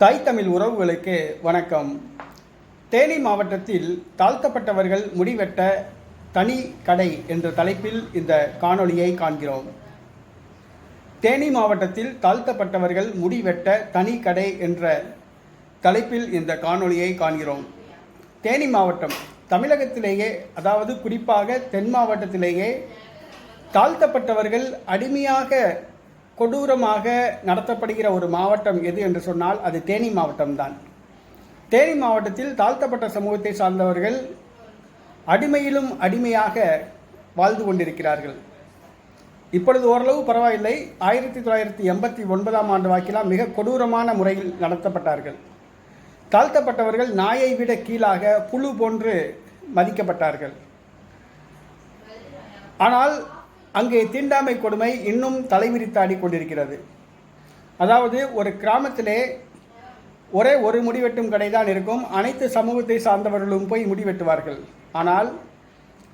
தாய் தமிழ் உறவுகளுக்கு வணக்கம். தேனி மாவட்டத்தில் தாழ்த்தப்பட்டவர்கள் முடிவெட்ட தனி கடை என்ற தலைப்பில் இந்த காணொளியை காண்கிறோம். தேனி மாவட்டத்தில் தாழ்த்தப்பட்டவர்கள் முடிவெட்ட தனி கடை என்ற தலைப்பில் இந்த காணொளியை காண்கிறோம். தேனி மாவட்டம் தமிழகத்திலேயே அதாவது குறிப்பாக தென் மாவட்டத்திலேயே தாழ்த்தப்பட்டவர்கள் அடிமையாக கொடூரமாக நடத்தப்படுகிற ஒரு மாவட்டம் எது என்று சொன்னால் அது தேனி மாவட்டம்தான். தேனி மாவட்டத்தில் தாழ்த்தப்பட்ட சமூகத்தை சார்ந்தவர்கள் அடிமையிலும் அடிமையாக வாழ்ந்து கொண்டிருக்கிறார்கள். இப்பொழுது ஓரளவு பரவாயில்லை. ஆயிரத்தி தொள்ளாயிரத்தி எண்பத்தி ஒன்பதாம் ஆண்டு வாக்கிலாம் மிக கொடூரமான முறையில் நடத்தப்பட்டார்கள். தாழ்த்தப்பட்டவர்கள் நாயை விட கீழாக புழு போன்று மதிக்கப்பட்டார்கள். ஆனால் அங்கே தீண்டாமை கொடுமை இன்னும் தலைவிரித்தாடி கொண்டிருக்கிறது அதாவது ஒரு கிராமத்திலே ஒரே ஒரு முடிவெட்டும் கடை தான் இருக்கும். அனைத்து சமூகத்தை சார்ந்தவர்களும் போய் முடிவெட்டுவார்கள். ஆனால்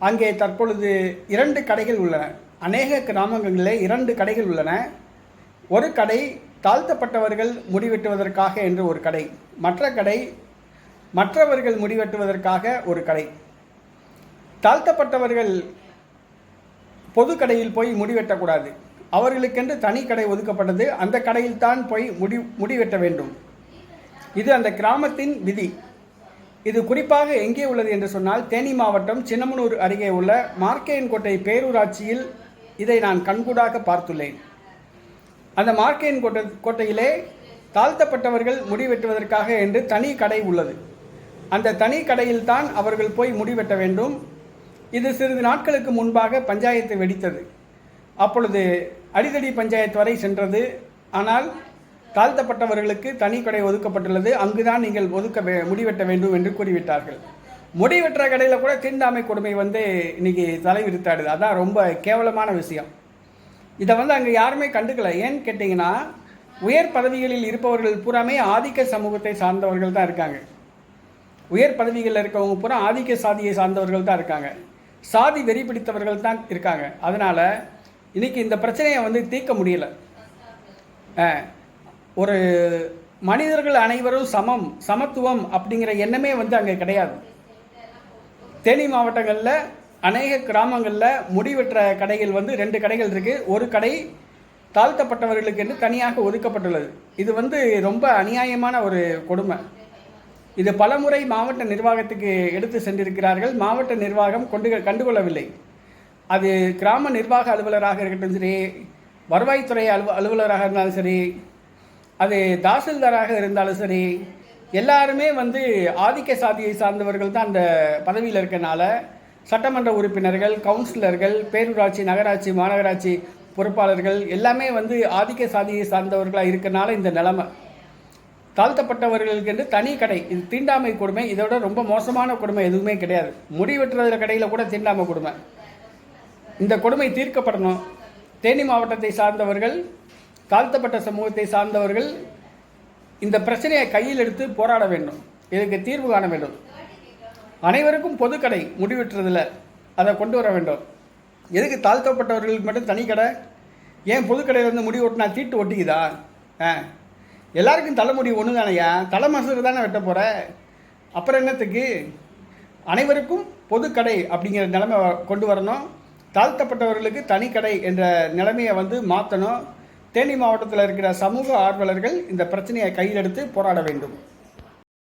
அங்கே தற்பொழுது இரண்டு கடைகள் உள்ளன. அநேக கிராமங்களிலே இரண்டு கடைகள் உள்ளன. ஒரு கடை தாழ்த்தப்பட்டவர்கள் முடிவெட்டுவதற்காக என்று ஒரு கடை. மற்ற கடை மற்றவர்கள் முடிவெட்டுவதற்காக ஒரு கடை. தாழ்த்தப்பட்டவர்கள் பொது கடையில் போய் முடிவெட்டக்கூடாது. அவர்களுக்கென்று தனி கடை ஒதுக்கப்பட்டது. அந்த கடையில் தான் போய் முடி முடிவெட்ட வேண்டும். இது அந்த கிராமத்தின் விதி. இது குறிப்பாக எங்கே உள்ளது என்று சொன்னால் தேனி மாவட்டம் சின்னமனூர் அருகே உள்ள மார்க்கேயன்கோட்டை பேரூராட்சியில் இதை நான் கண்கூடாக பார்த்துள்ளேன். அந்த மார்க்கேயன் கோட்டை கோட்டையிலே தாழ்த்தப்பட்டவர்கள் முடிவெட்டுவதற்காக என்று தனி கடை உள்ளது. அந்த தனி கடையில் தான் அவர்கள் போய் முடிவெட்ட வேண்டும். இது சிறிது நாட்களுக்கு முன்பாக பஞ்சாயத்து வெடித்தது. அப்பொழுது அடிதடி பஞ்சாயத்து வரை சென்றது. ஆனால் தாழ்த்தப்பட்டவர்களுக்கு தனி கடை ஒதுக்கப்பட்டுள்ளது. அங்குதான் நீங்கள் ஒதுக்க வே முடிவெட்ட வேண்டும் என்று கூறிவிட்டார்கள். முடிவெற்ற கடையில் கூட தீண்டாமை கொடுமை வந்து இன்னைக்கு தலைவிரித்தாடுது அதான் ரொம்ப கேவலமான விஷயம். இதை வந்து அங்கே யாருமே கண்டுக்கல. ஏன்னு கேட்டிங்கன்னா உயர் பதவிகளில் இருப்பவர்கள் பூராமே ஆதிக்க சமூகத்தை சார்ந்தவர்கள் தான் இருக்காங்க. உயர் பதவிகளில் இருக்கவங்க பூரா ஆதிக்க சாதியை சார்ந்தவர்கள் தான் இருக்காங்க. சாதி வெறி பிடித்தவர்கள் தான் இருக்காங்க. அதனால் இன்றைக்கி இந்த பிரச்சனையை வந்து தீர்க்க முடியல. ஒரு மனிதர்கள் அனைவரும் சமம் சமத்துவம் அப்படிங்கிற எண்ணமே வந்து அங்கே கிடையாது. தேனி மாவட்டங்களில் அநேக கிராமங்களில் முடிவெற்ற கடைகள் வந்து ரெண்டு கடைகள் இருக்குது ஒரு கடை தாழ்த்தப்பட்டவர்களுக்கு என்று தனியாக ஒதுக்கப்பட்டுள்ளது. இது வந்து ரொம்ப அநியாயமான ஒரு கொடுமை. இது பலமுறை மாவட்ட நிர்வாகத்துக்கு எடுத்து சென்றிருக்கிறார்கள். மாவட்ட நிர்வாகம் கொண்டு கண்டுகொள்ளவில்லை. அது கிராம நிர்வாக அலுவலராக இருக்கட்டும் சரி வருவாய்த்துறை அலுவ அலுவலராக இருந்தாலும் சரி அது தாசில்தாராக இருந்தாலும் சரி எல்லாருமே வந்து ஆதிக்க சாதியை சார்ந்தவர்கள் தான் அந்த பதவியில் இருக்கனால சட்டமன்ற உறுப்பினர்கள் கவுன்சிலர்கள் பேரூராட்சி நகராட்சி மாநகராட்சி பொறுப்பாளர்கள் எல்லாமே வந்து ஆதிக்க சாதியை சார்ந்தவர்களாக இருக்கனால இந்த நிலைமை. தாழ்த்தப்பட்டவர்களுக்கு என்று தனி கடை. இது தீண்டாமை கொடுமை. இதோட ரொம்ப மோசமான கொடுமை எதுவுமே கிடையாது. முடி வெட்டுறதுல கடையில் கூட தீண்டாமை கொடுமை. இந்த கொடுமை தீர்க்கப்படணும். தேனி மாவட்டத்தை சார்ந்தவர்கள் தாழ்த்தப்பட்ட சமூகத்தை சார்ந்தவர்கள் இந்த பிரச்சனையை கையில் எடுத்து போராட வேண்டும். இதுக்கு தீர்வு காண வேண்டும். அனைவருக்கும் பொது கடை. முடிவெட்டுறதில் அதை கொண்டு வர வேண்டும். எதுக்கு தாழ்த்தப்பட்டவர்களுக்கு மட்டும் தனி கடை? ஏன் பொது கடையில் வந்து முடி ஓட்டினா தீட்டு ஒட்டிக்குதா? ஆ. எல்லாருக்கும் தலைமுடி ஒன்று தானையா தலை மசூர் தானே வெட்ட போகிற அப்புறம் என்னத்துக்கு? அனைவருக்கும் பொது கடை அப்படிங்கிற நிலைமை வ- கொண்டு வரணும். தாழ்த்தப்பட்டவர்களுக்கு தனி கடை என்ற நிலைமையை வந்து மாற்றணும் தேனி மாவட்டத்தில் இருக்கிற சமூக ஆர்வலர்கள் இந்த பிரச்சனையை கையில் எடுத்து போராட வேண்டும்.